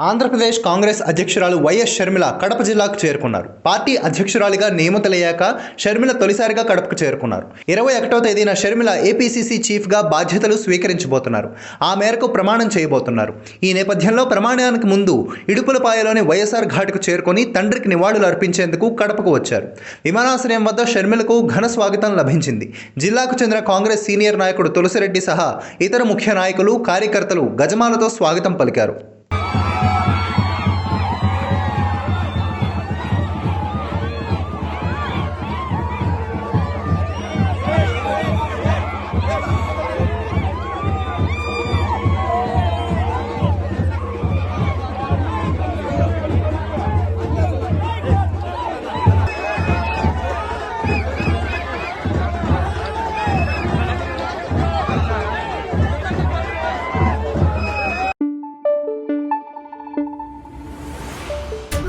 ఆంధ్రప్రదేశ్ కాంగ్రెస్ అధ్యక్షురాలు వైఎస్ షర్మిల కడప జిల్లాకు చేరుకున్నారు. పార్టీ అధ్యక్షురాలిగా నియమితులయ్యాక షర్మిల తొలిసారిగా కడపకు చేరుకున్నారు. ఇరవై ఒకటో తేదీన షర్మిల ఏపీసీసీ చీఫ్గా బాధ్యతలు స్వీకరించబోతున్నారు. ఆ మేరకు ప్రమాణం చేయబోతున్నారు. ఈ నేపథ్యంలో ప్రమాణానికి ముందు ఇడుపులపాయలోని వైఎస్ఆర్ ఘాట్కు చేరుకొని తండ్రికి నివాళులు అర్పించేందుకు కడపకు వచ్చారు. విమానాశ్రయం వద్ద షర్మిలకు ఘన స్వాగతం లభించింది. జిల్లాకు చెందిన కాంగ్రెస్ సీనియర్ నాయకుడు తులసిరెడ్డి సహా ఇతర ముఖ్య నాయకులు కార్యకర్తలు గజమాలతో స్వాగతం పలికారు.